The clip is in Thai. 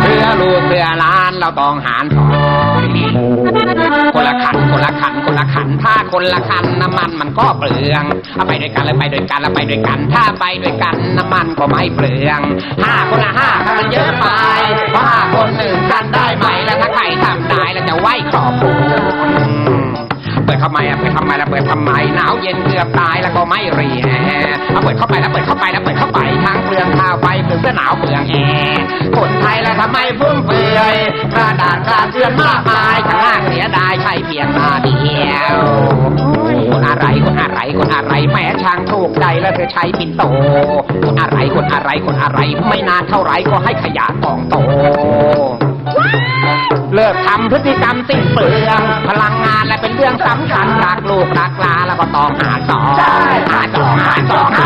เสื้อลูกเสื้อล้านเราต้องหารสองคนละขันคนละขันคนละขัน ถ้าคนละขันน้ำมันมันก็เปลืองเอาไปด้วยกันแล้วไปด้วยกันแล้วไปด้วยกัน ถ้าไปด้วยกันน้ำมันก็ไม่เปลืองห้าคนละห้าถ้ามันเยอะไปเพราะห้าคนหนึ่งกันได้ไหมแล้วถ้าใครทำได้แล้วจะไหวขอบคุณเปิดเข้ามาอะเปิดทำไมแล้วเปิดทำไมหนาวเย็นเกือบตายแล้วก็ไม่เรียเอาเปิดเข้าไปแล้วเปิดเข้าไปาไปเปลืองเสื้อหนาวเปลืองแอร์คนไทยแล้วทำไมฟุ่มเฟือยกระดาษกระเตือนมากมายข้างล่างเสียดายใช่เพียงมาเดียวคนอะไรคนอะไรคนอะไรแม้ช่างถูกใจแล้วเธอใช้ปินโตคนอะไรคนอะไรคนอะไร ไม่นานเท่าไรก็ให้ขยะกองโตเลิกทำพฤติกรรมสิ้นเปลืองพลังงานและเป็นเรื่องสำคัญรักลูกรักลาแล้วก็ต้องหาสองหาสองหาสองหาสอง